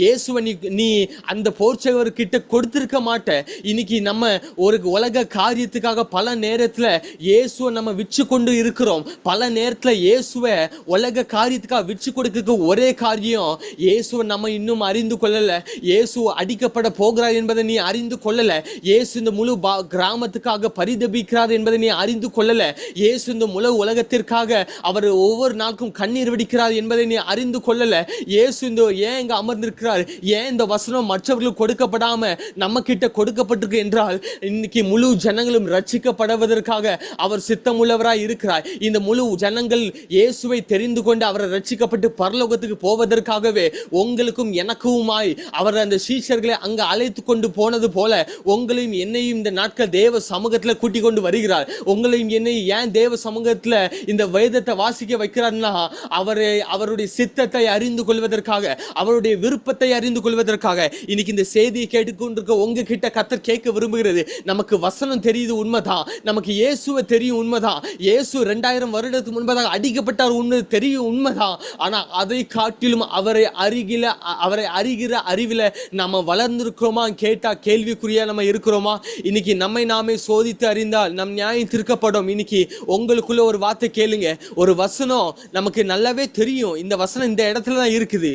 இயேசுவை நீ நீ அந்த போர்ச்சவர்கிட்ட கொடுத்துருக்க மாட்ட. இன்னைக்கு நம்ம ஒரு உலக காரியத்துக்காக பல நேரத்தில் இயேசுவை நம்ம விற்று கொண்டு இருக்கிறோம். பல நேரத்தில் இயேசுவை உலக காரியத்துக்காக விற்று கொடுக்க ஒரே காரியம் இயேசுவை நம்ம இன்னும் அறிந்து கொள்ளலை. இயேசு அடிக்கப்பட போகிறார் என்பது என்பதை நீ அறிந்து கொள்ளல. இயேசு இந்த முழு கிராமத்துக்காக பரிதபிக்கிறார் என்பதை நீ அறிந்து கொள்ளல. இயேசு இந்த முழு உலகத்திற்காக அவர் ஒவ்வொரு நாளுக்கும் கண்ணீர் வெடிக்கிறார் என்பதை நீ அறிந்து கொள்ளல. இயேசு இந்த ஏன் இங்க அமர்ந்திருக்கிறார்? ஏன் இந்த வசனம் மற்றவர்களுக்கு கொடுக்கப்படாம நம்ம கிட்ட கொடுக்கப்பட்டிருக்கு என்றால் இன்னைக்கு முழு ஜனங்களும் ரட்சிக்கப்படுவதற்காக அவர் சித்தமுள்ளவராய் இருக்கிறார். இந்த முழு ஜனங்கள் இயேசுவை தெரிந்து கொண்டு அவரை ரட்சிக்கப்பட்டு பரலோகத்துக்கு போவதற்காகவே உங்களுக்கும் எனக்குமாய் அவர் அந்த சீஷர்களை அங்க அழைத்து கொண்டு போனது போல உங்களையும் என்னையும் இந்த நாட்கள் தேவ சமூகத்தில் கூட்டிக் கொண்டு வருகிறார். உங்களையும் என்னை ஏன் தேவ சமூகத்தில் இந்த வேதத்தை வாசிக்க வைக்கிறார்னா அவரை அவருடைய சித்தத்தை அறிந்து கொள்வதற்காக அவருடைய விருப்பத்தை அறிந்து கொள்வதற்காக. இன்னைக்கு இந்த செய்தியை கேட்டுக்கொண்டிருக்க உங்ககிட்ட கத்தர் கேட்க விரும்புகிறது. நமக்கு வசனம் தெரியுது உண்மைதான். நமக்கு இயேசுவை தெரியும் உண்மைதான். இயேசு ரெண்டாயிரம் வருடத்துக்கு முன்பதாக அடிக்கப்பட்டார் உண்மை தெரியும் உண்மைதான். ஆனால் அதை காட்டிலும் அவரை அருகில அவரை அறிகிற அறிவில் நம்ம வளர்ந்திருக்கிறோமா கேட்டா கேள்விக்குறியா நம்ம இருக்கிறோமா? இன்னைக்கு நம்மை நாமே சோதித்து அறிந்தால் நம் நியாயம் திருக்கப்படும். இன்னைக்கு உங்களுக்குள்ள ஒரு வார்த்தை கேளுங்க. ஒரு வசனம் நமக்கு நல்லாவே தெரியும். இந்த வசனம் இந்த இடத்துல தான் இருக்குது.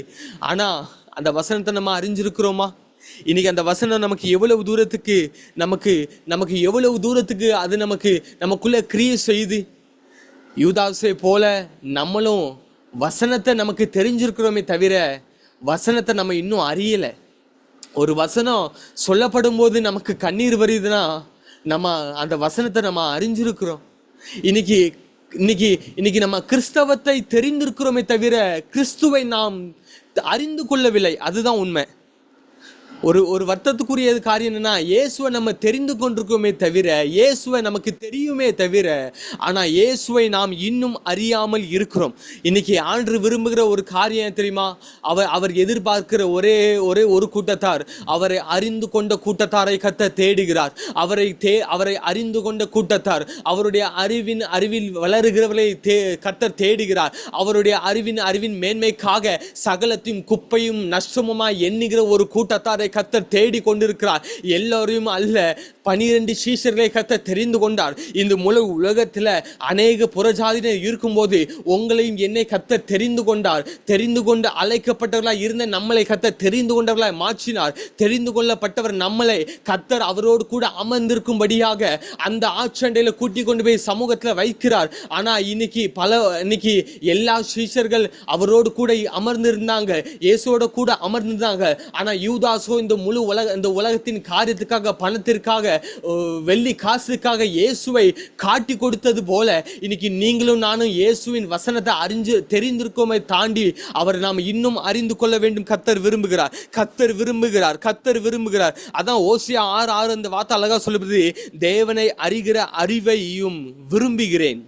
ஆனா அந்த வசனத்தை நம்ம அறிஞ்சிருக்கிறோமா? இன்னைக்கு அந்த வசனம் நமக்கு எவ்வளவு தூரத்துக்கு நமக்கு நமக்கு எவ்வளவு தூரத்துக்கு அது நமக்கு நமக்குள்ள கிரியை செய்து யூதாசை போல நம்மளும் வசனத்தை நமக்கு தெரிஞ்சிருக்கிறோமே தவிர வசனத்தை நம்ம இன்னும் அறியலை. ஒரு வசனம் சொல்லப்படும் போது நமக்கு கண்ணீர் வருதுன்னா நம்ம அந்த வசனத்தை நம்ம அறிஞ்சிருக்கிறோம். இன்னைக்கு இன்னைக்கு இன்னைக்கு நம்ம கிறிஸ்தவத்தை தெரிந்திருக்கிறோமே தவிர கிறிஸ்துவை நாம் அறிந்து கொள்ளவில்லை. அதுதான் உண்மை. ஒரு ஒரு வருத்தத்துக்குரிய காரியம் என்னன்னா இயேசுவை நம்ம தெரிந்து கொண்டிருக்கோமே தவிர இயேசுவை நமக்கு தெரியுமே தவிர ஆனால் இயேசுவை நாம் இன்னும் அறியாமல் இருக்கிறோம். இன்னைக்கு ஆண்டு விரும்புகிற ஒரு காரியம் தெரியுமா? அவர் அவர் எதிர்பார்க்கிற ஒரே ஒரே ஒரு கூட்டத்தார். அவரை அறிந்து கொண்ட கூட்டத்தாரை கத்த தேடுகிறார். அவரை தே அவரை அறிந்து கொண்ட கூட்டத்தார். அவருடைய அறிவின் அறிவில் வளருகிறவர்களை தே கத்தர் தேடுகிறார். அவருடைய அறிவின் அறிவின் மேன்மைக்காக சகலத்தையும் குப்பையும் நஷ்டமுமாய் எண்ணுகிற ஒரு கூட்டத்தாரை சீஷர்களை கத்தர் தேடி கொண்டிருக்கிறார் எல்லோரையும் அல்ல பனிரெண்டு சீஷர்களை கத்த தெரிந்து கொண்டார். இந்த முழு உலகத்தில் அநேக புறஜாதியினர் இருக்கும்போது உங்களையும் என்னை கத்த தெரிந்து கொண்டார். தெரிந்து கொண்டு அழைக்கப்பட்டவர்களாக இருந்த நம்மளை கத்த தெரிந்து கொண்டவர்களாய் மாற்றினார். தெரிந்து கொள்ளப்பட்டவர் நம்மளை கத்தர் அவரோடு கூட அமர்ந்திருக்கும்படியாக அந்த ஆச்சண்டையில் கூட்டி கொண்டு போய் சமூகத்தில் வைக்கிறார். ஆனால் இன்னைக்கு பல இன்னைக்கு எல்லா சீஷர்கள் அவரோடு கூட அமர்ந்திருந்தாங்க. இயேசுவோட கூட அமர்ந்திருந்தாங்க. ஆனால் யூதாசோ இந்த முழு உலக இந்த உலகத்தின் காரியத்துக்காக பணத்திற்காக வெள்ளி காசுக்காக இயேசுவை காட்டி கொடுத்தது போல இன்னைக்கு நீங்களும் நானும் இயேசுவின் வசனத்தை அறிஞ்சு தெரிந்திருக்கோமே தாண்டி அவர் நாம் இன்னும் அறிந்து கொள்ள வேண்டும் கத்தர் விரும்புகிறார். கத்தர் விரும்புகிறார் கத்தர் விரும்புகிறார். அதான் ஓசியா ஆறு ஆறு அந்த வார்த்தை அழகா சொல்லுவது தேவனை அறிகிற அறிவையும் விரும்புகிறேன்.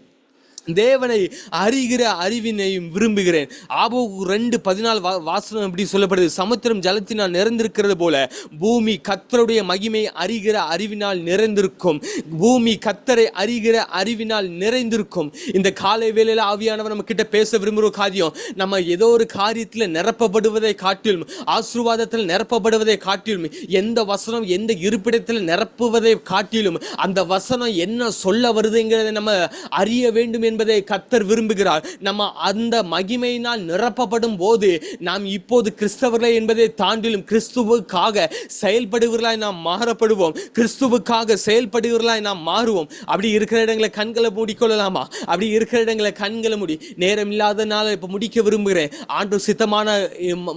தேவனை அறிகிற அறிவினையும் விரும்புகிறேன். ஆபோ ரெண்டு பதினாலு வா வாசனம் எப்படி சொல்லப்படுது. சமுத்திரம் ஜலத்தினால் நிறைந்திருக்கிறது போல பூமி கத்தருடைய மகிமை அறிகிற அறிவினால் நிறைந்திருக்கும். பூமி கத்தரை அறிகிற அறிவினால் நிறைந்திருக்கும். இந்த காலை வேளையில் ஆவியானவர் நம்ம கிட்ட பேச விரும்புகிற காரியம் நம்ம ஏதோ ஒரு காரியத்தில் நிரப்பப்படுவதை காட்டிலும் ஆசீர்வாதத்தில் நிரப்பப்படுவதை காட்டிலும் எந்த வசனம் எந்த இருப்பிடத்தில் நிரப்புவதை காட்டிலும் அந்த வசனம் என்ன சொல்ல வருதுங்கிறத நம்ம அறிய வேண்டும் என்பதை என்பதை கத்தர் விரும்புகிறார். நம்ம அந்த மகிமையினால் நிரப்பப்படும் போது நாம் இப்போது கிறிஸ்தவர்களே என்பதை தாண்டிலும் கிறிஸ்துவுக்காக செயல்படுவர்களாய் நாம் மாறப்படுவோம். கிறிஸ்துவுக்காக செயல்படுவர்களாய் நாம் மாறுவோம். அப்படி இருக்கிற இடங்களை கண்களை மூடிக்கொள்ளலாமா? அப்படி இருக்கிற இடங்களை கண்களை மூடி. நேரம் இல்லாதனால இப்போ முடிக்க விரும்புகிறேன். ஆண்டு சித்தமான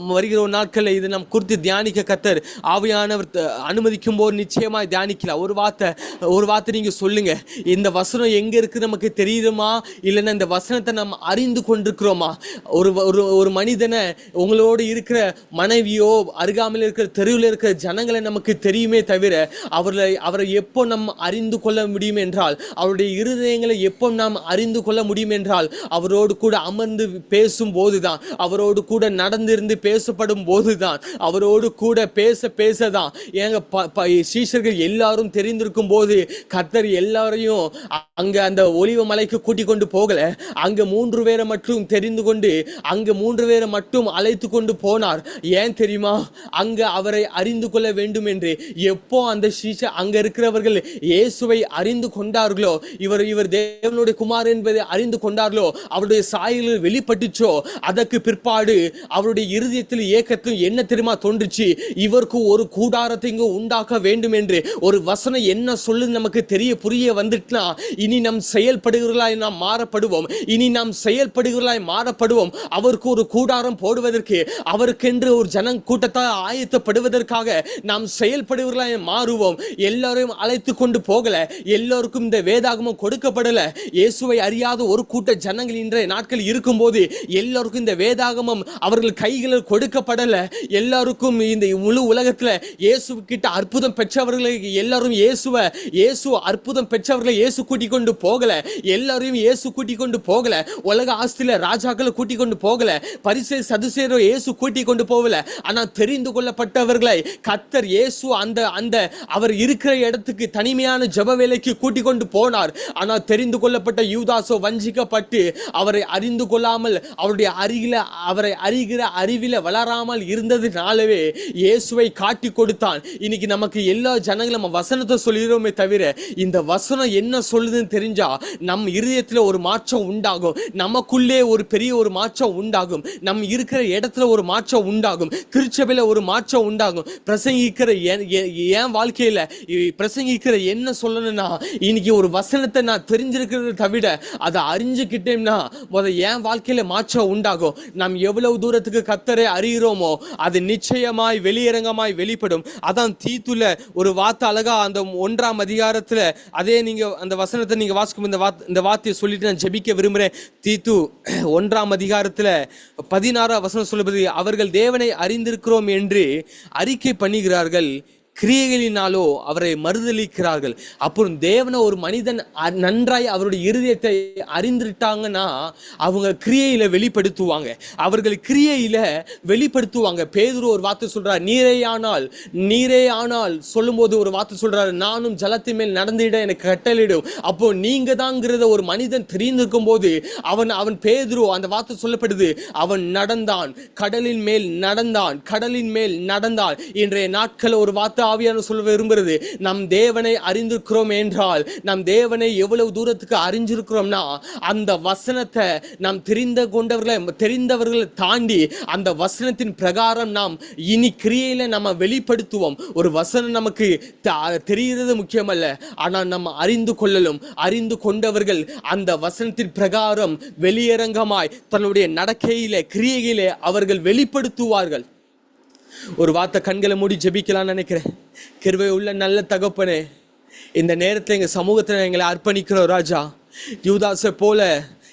வருகிற ஒரு நாட்களில் இது நாம் குறித்து தியானிக்க கத்தர் ஆவியானவர் த- அனுமதிக்கும் போது நிச்சயமாக தியானிக்கலாம். ஒரு வார்த்தை ஒரு வார்த்தை நீங்கள் சொல்லுங்க. இந்த வசனம் எங்கே இருக்குது நமக்கு தெரியுமா? இல்லைன்னா இந்த வசனத்தை நம்ம அறிந்து கொண்டிருக்கிறோமா? ஒரு ஒரு ஒரு மனிதனை உங்களோடு இருக்கிற மனைவியோ அருகாமையில் இருக்கிற தெருவில் இருக்கிற ஜனங்களை நமக்கு தெரியுமே தவிர அவர்களை அவரை எப்போ நம் அறிந்து கொள்ள முடியும் என்றால் அவருடைய இருதயங்களை எப்போ நாம் அறிந்து கொள்ள முடியும் என்றால் அவரோடு கூட அமர்ந்து பேசும் போதுதான் அவரோடு கூட நடந்திருந்து பேசப்படும் போதுதான் அவரோடு கூட பேச பேசதான். ஏங்க ப- ப- சீஷர்கள் எல்லாரும் தெரிந்திருக்கும் போது கர்த்தர் எல்லாரையும் அ- அங்க அந்த ஒளிவு மலைக்கு கூட்டிக் கொண்டு கொண்டு போகல. அங்க மூன்று பேரை மட்டும் தெரிந்து கொண்டு அங்க மூன்று பேரை மட்டும் அழைத்து கொண்டு போனார். ஏன் தெரியுமா? அங்க அவரை அறிந்து கொள்ள வேண்டும் என்று எப்போ அந்த சீஷ அங்க இருக்கிறவர்கள் இயேசுவை அறிந்து கொண்டார்களோ இவர் இவர் தேவனுடைய குமார் என்பதை அறிந்து கொண்டார்களோ அவருடைய சாயலில் வெளிப்பட்டுச்சோ அதற்கு பிற்பாடு அவருடைய இருதயத்தில் ஏக்கத்தில் என்ன தெரியுமா தோன்றுச்சு? இவருக்கு ஒரு கூடாரத்தை இங்கு உண்டாக்க வேண்டும் என்று ஒரு வசனம் என்ன சொல்லு நமக்கு தெரிய புரிய வந்துட்டுனா இனி நம் செயல்படுகிறா நாம் மாறப்படுவோம். இனி நாம் செயல்படுகிறவர்களாய் மாறப்படுவோம். அவருக்கு ஒரு கூடாரம் போடுவதற்கு அவருக்கென்று ஒரு ஜன கூட்டத்தை ஆயத்தப்படுவதற்காக நாம் செயல்படுகிறவர்களாய் மாறுவோம். எல்லாரையும் அழைத்து கொண்டு போகல. எல்லோருக்கும் இந்த வேதாகமம் கொடுக்கப்படல. இயேசுவை அறியாத ஒரு கூட்ட ஜனங்கள் இன்றைய நாட்கள் இருக்கும்போது எல்லோருக்கும் இந்த வேதாகமம் அவர்கள் கைகளில் கொடுக்கப்படல. எல்லாருக்கும் இந்த முழு உலகத்தில் இயேசு கிட்ட அற்புதம் பெற்றவர்களை எல்லாரும் இயேசுவ இயேசு அற்புதம் பெற்றவர்களை இயேசு கூட்டிக் கொண்டு போகல. எல்லாரையும் இயேசு கூட்டிக் கொண்டு போகல. உலக ஆஸ்தில ராஜாக்களை கூட்டிக் கொண்டு போகல. பரிசை சதுசேரோ இயேசு கூட்டிக் கொண்டு போகல. ஆனா தெரிந்து கொள்ளப்பட்டவர்களை கத்தர் இயேசு அந்த அந்த அவர் இருக்கிற இடத்துக்கு தனிமையான ஜப வேலைக்கு கூட்டிக் கொண்டு போனார். ஆனா தெரிந்து கொள்ளப்பட்ட யூதாசோ வஞ்சிக்கப்பட்டு அவரை அறிந்து கொள்ளாமல் அவருடைய அருகில அவரை அறிகிற அறிவில வளராமல் இருந்ததுனாலவே இயேசுவை காட்டி கொடுத்தான். இன்னைக்கு நமக்கு எல்லா ஜனங்களும் நம்ம வசனத்தை சொல்லிடுறோமே தவிர இந்த வசனம் என்ன சொல்லுதுன்னு தெரிஞ்சா நம் இருதயத்தில் ஒரு மாற்றம் உண்டாகும். நமக்குள்ளே ஒரு பெரிய ஒரு மாற்றம் உண்டாகும். நம் இருக்கிற இடத்துல ஒரு மாற்றம் உண்டாகும். திருச்சபையில் ஒரு மாற்றம் உண்டாகும். பிரசங்கிக்கிற என் வாழ்க்கையில் பிரசங்கிக்கிற என்ன சொல்லணும்னா இன்னைக்கு ஒரு வசனத்தை நான் தெரிஞ்சிருக்கிறத தவிர அதை அறிஞ்சுக்கிட்டேன்னா முத என் வாழ்க்கையில மாற்றம் உண்டாகும். நாம் எவ்வளவு தூரத்துக்கு கத்தரை அறிகிறோமோ அது நிச்சயமாய் வெளியரங்கமாய் வெளிப்படும். அதான் தீத்துல ஒரு வார்த்தை அழகா அந்த ஒன்றாம் அதிகாரத்துல அதே நீங்க அந்த வசனத்தை நீங்க வாசிக்கும் இந்த வார்த்தை இந்த வார்த்தையை சொல்லிட்டு நான் ஜெபிக்க விரும்புகிறேன் தீத்து ஒன்றாம் அதிகாரத்தில் பதினாறாம் வசனம் சொல்லுவது அவர்கள் தேவனை அறிந்திருக்கிறோம் என்று அறிக்கை பண்ணுகிறார்கள் கிரியைகளினாலோ அவரை மறுதலிக்கிறார்கள். அப்புறம் தேவனை ஒரு மனிதன் அ- நன்றாய் அவருடைய இருதயத்தை அறிந்துட்டாங்கன்னா அவங்க கிரியையில வெளிப்படுத்துவாங்க. அவர்கள் கிரியையில வெளிப்படுத்துவாங்க. பேதுரு ஒரு வார்த்தை சொல்றார் நீரே ஆனால் நீரே ஆனால். சொல்லும்போது ஒரு வார்த்தை சொல்றாரு நானும் ஜலத்தின் மேல் நடந்திட எனக்கு கட்டளிடும் அப்போ நீங்க தாங்கிறத ஒரு மனிதன் தெரிந்திருக்கும் போது அவன் அவன் பேதுரு அந்த வார்த்தை சொல்லப்படுது அவன் நடந்தான் கடலின் மேல் நடந்தான் கடலின் மேல் நடந்தான். இன்றைய நாட்கள் ஒரு வார்த்தை ஆவியான சொல்ல விரும்புறது நம் தேவனை அறிந்திருக்கிறோம் என்றால் நம் தேவனை எவ்வளவு தூரத்துக்கு அறிஞ்சிருக்கிறோம்னா அந்த வசனத்தை நாம் தெரிந்த கொண்டவர்களை தெரிந்தவர்களை தாண்டி அந்த வசனத்தின் பிரகாரம் நாம் இனி கிரியையில நம்ம வெளிப்படுத்துவோம். ஒரு வசனம் நமக்கு த- தெரிகிறது முக்கியமல்ல ஆனால் நம்ம அறிந்து கொள்ளலும் அறிந்து கொண்டவர்கள் அந்த வசனத்தின் பிரகாரம் வெளியரங்கமாய் தன்னுடைய நடக்கையிலே கிரியையிலே அவர்கள் வெளிப்படுத்துவார்கள். ஒரு வார்த்தை கண்களை மூடி ஜெபிக்கலாம்னு நினைக்கிறேன். கிருவை உள்ள நல்ல தகப்பனே இந்த நேரத்தில் எங்கள் சமூகத்தில் எங்களை அர்ப்பணிக்கிறோம் ராஜா. யூதாசை போல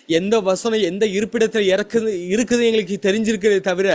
எந்த வசனம் எந்த இருப்பிடத்தில் இறக்குது இருக்குது எங்களுக்கு தெரிஞ்சிருக்கிறதே தவிர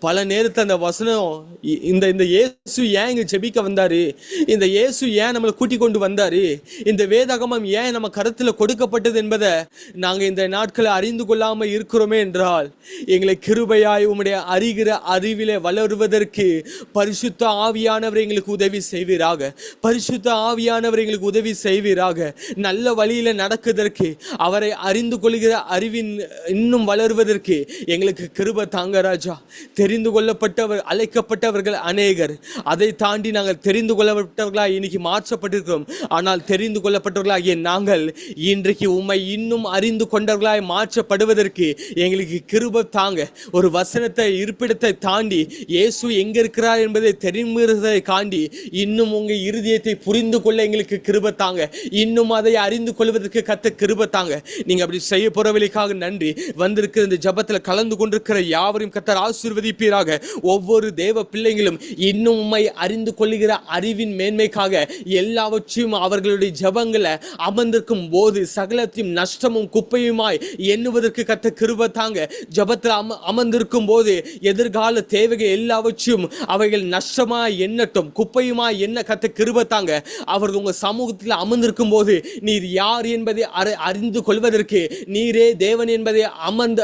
பல நேரத்தில் அந்த வசனம் இ- இந்த இந்த இயேசு ஏன் இங்கே ஜெபிக்க வந்தாரு? இந்த இயேசு ஏன் நம்மளை கூட்டி கொண்டு வந்தாரு? இந்த வேதகமம் ஏன் நம்ம கருத்தில் கொடுக்கப்பட்டது என்பதை நாங்கள் இந்த நாட்களை அறிந்து கொள்ளாமல் இருக்கிறோமே என்றால் எங்களை கிருபையாய் உம்முடைய அறிகிற அறிவிலே வளருவதற்கு பரிசுத்த ஆவியானவர் எங்களுக்கு உதவி செய்வீராக. பரிசுத்த ஆவியானவர் எங்களுக்கு உதவி செய்வீராக. நல்ல வழியில் நடக்குதற்கு அவரை அறிந்து கொள்கிற வருகிற அறிவின் இன்னும் வளர்வதற்கு எங்களுக்கு கிருப தாங்க ராஜா. தெரிந்து கொள்ளப்பட்டவர் அழைக்கப்பட்டவர்கள் அநேகர். அதை தாண்டி நாங்கள் தெரிந்து கொள்ளப்பட்டவர்களாக இன்னைக்கு மாற்றப்பட்டிருக்கிறோம். ஆனால் தெரிந்து கொள்ளப்பட்டவர்களாகிய நாங்கள் இன்றைக்கு உண்மை இன்னும் அறிந்து கொண்டவர்களாய் மாற்றப்படுவதற்கு எங்களுக்கு கிருப தாங்க. ஒரு வசனத்தை இருப்பிடத்தை தாண்டி இயேசு எங்க இருக்கிறார் என்பதை தெரிந்துகிறதை காண்டி இன்னும் உங்க இருதயத்தை புரிந்து கொள்ள எங்களுக்கு கிருப தாங்க. இன்னும் அதை அறிந்து கொள்வதற்கு கத்த கிருப தாங்க. நீங்க அப்படி செய்ய புறவெளிக்காக நன்றி. வந்திருக்கிற இந்த ஜபத்தில் கலந்து கொண்டிருக்கிற யாவரையும் கத்தர் ஆசீர்வதிப்பீராக. ஒவ்வொரு தேவ பிள்ளைகளும் இன்னும் உண்மை அறிந்து கொள்ளுகிற அறிவின் மேன்மைக்காக எல்லாவற்றையும் அவர்களுடைய ஜபங்களை அமர்ந்திருக்கும் போது சகலத்தையும் நஷ்டமும் குப்பையுமாய் எண்ணுவதற்கு கத்த கிருப தாங்க. ஜபத்தில் அம அமர்ந்திருக்கும் போது எதிர்கால தேவைகள் எல்லாவற்றையும் அவைகள் நஷ்டமாய் எண்ணட்டும் குப்பையுமாய் என்ன கத்த கிருப தாங்க. அவர்கள் உங்க சமூகத்தில் அமர்ந்திருக்கும் போது நீர் யார் என்பதை அறி- அறிந்து கொள்வதற்கு நீ நீரே தேவன் என்பதை அமர்ந்து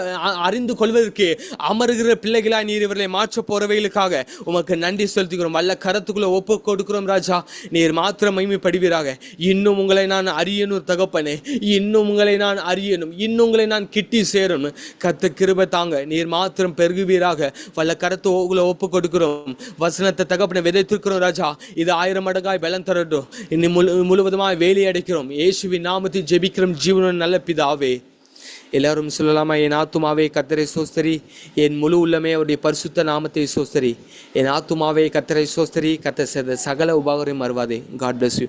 அறிந்து கொள்வதற்கு அமருகிற பிள்ளைகளா நீர் இவர்களை மாற்ற போறவைகளுக்காக உமக்கு நன்றி செலுத்துகிறோம். வல்ல கரத்துக்குள்ள ஒப்பு கொடுக்கிறோம் ராஜா. நீர் மாத்திரம் மகிமைப்படுவீராக. இன்னும் உங்களை நான் அறியணும் தகப்பனே. இன்னும் உங்களை நான் அறியணும். இன்னும் உங்களை நான் கிட்டி சேரணும். கத்த கிருப தாங்க. நீர் மாத்திரம் பெருகுவீராக. வல்ல கருத்து உங்களை ஒப்பு கொடுக்கிறோம். வசனத்தை தகப்பனை விதைத்திருக்கிறோம் ராஜா. இது ஆயிரம் மடங்காய் பலன் தரட்டும். இன்னும் முழு முழுவதுமாய் வேலையடைக்கிறோம். இயேசுவின் நாமத்தில் ஜெபிக்கிறோம். ஜீவனம் நல்ல பிதாவே. எல்லாரும் சொல்லலாமா என் ஆத்துமாவே கத்தரை சோஸ்தரி என் முழு உள்ளமே அவருடைய பரிசுத்த நாமத்தை சோஸ்தரி. என் ஆத்துமாவே கத்தரை சோஸ்தரி கத்த செய்த சகல உபாகரையும் மறுவாதே. God bless you